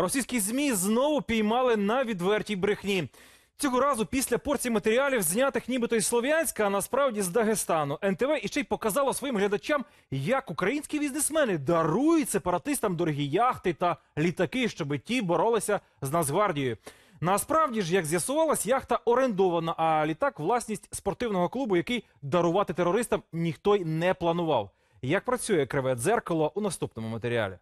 Російські змі знову піймали на відвертій брехні. Цього разу після порції матеріалів, знятих нібито із Слов'янська, а насправді з Дагестану, НТВ іще й показало своїм глядачам, як українські бізнесмени дарують сепаратистам дорогі яхти та літаки, щоби ті боролися з Нацгвардією. Насправді ж, як з'ясувалось, яхта орендована, а літак власність спортивного клубу, який дарувати терористам ніхто й не планував. Як працює криве дзеркало у наступному матеріалі?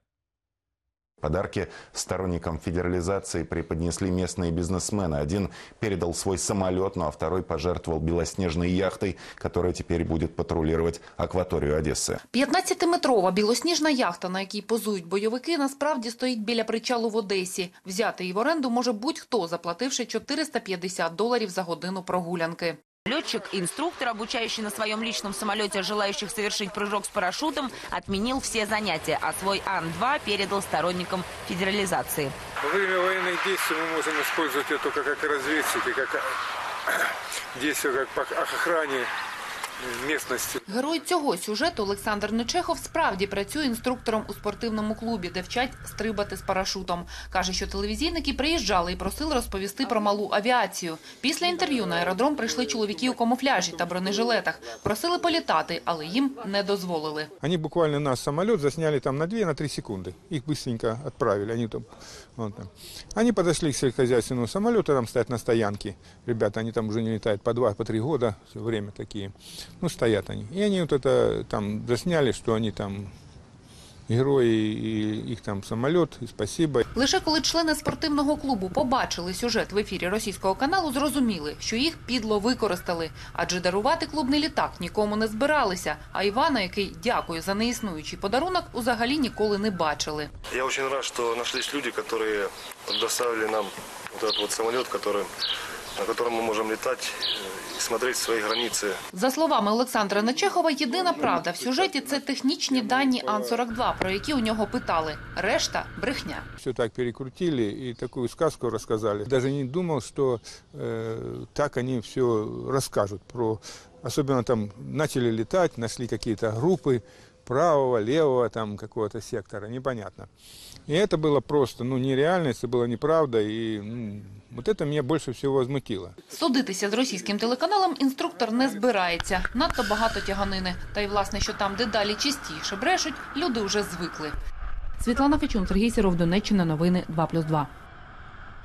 Подарки сторонникам федерализации преподнесли местные бизнесмены. Один передал свой самолет, ну а второй пожертвовал белоснежной яхтой, которая теперь будет патрулировать акваторию Одессы. 15-метрова білосніжна яхта, на якій позують бойовики, насправді стоїть біля причалу в Одесі. Взяти її в оренду може будь-хто, заплативши 450 доларів за годину прогулянки. Летчик-инструктор, обучающий на своем личном самолете желающих совершить прыжок с парашютом, отменил все занятия, а свой Ан-2 передал сторонникам федерализации. Во время военных действий мы можем использовать это как разведчики, как действия как по охране местности. Герой цього сюжету Олександр Нечехов справді працює інструктором у спортивному клубі, де вчать стрибати з парашутом. Каже, що телевізійники приїжджали і просили розповісти про малу авіацію. Після інтерв'ю на аеродром прийшли чоловіки у камуфляжі та бронежилетах. Просили політати, але їм не дозволили. Они буквально наш самолет засняли там на 2-3 на три секунды. Их быстренько отправили. Они, там, вот там. они подошли к сельскохозяйственному самолету, там стоят на стоянке. Ребята, они там уже не летают по два, по три года, все время такие. Ну, стоят они. И они вот это там засняли, что они там герои, и их там самолет, и спасибо. Лише коли члени спортивного клубу побачили сюжет в ефірі російського каналу, зрозуміли, що їх підло використали. Адже дарувати клубний літак нікому не збиралися. А Івана, який дякує за неіснуючий подарунок, взагалі ніколи не бачили. Я очень рад, что нашлись люди, которые предоставили нам вот этот вот самолет, который, на котором мы можем летать э, и смотреть свои границы. За словами Олександра Нечехова, єдина правда в сюжеті це технічні дані Ан-42, про які у нього питали. Решта брехня. Все так перекрутили и такую сказку рассказали. Даже не думал, что э, так они все расскажут. Про, особенно там начали летать, нашли какие-то группы правого, левого там какого-то сектора, непонятно. И это было просто, ну, нереально, это было неправда, и ну, вот это меня больше всего возмутило. Судитися з російським телеканалом інструктор не збирається. Надто багато тяганини. Та й власне, що там дедалі частіше брешуть, люди вже звикли. Світлана Фечун, Сергій Сіров, Донеччина, новини 2+,2.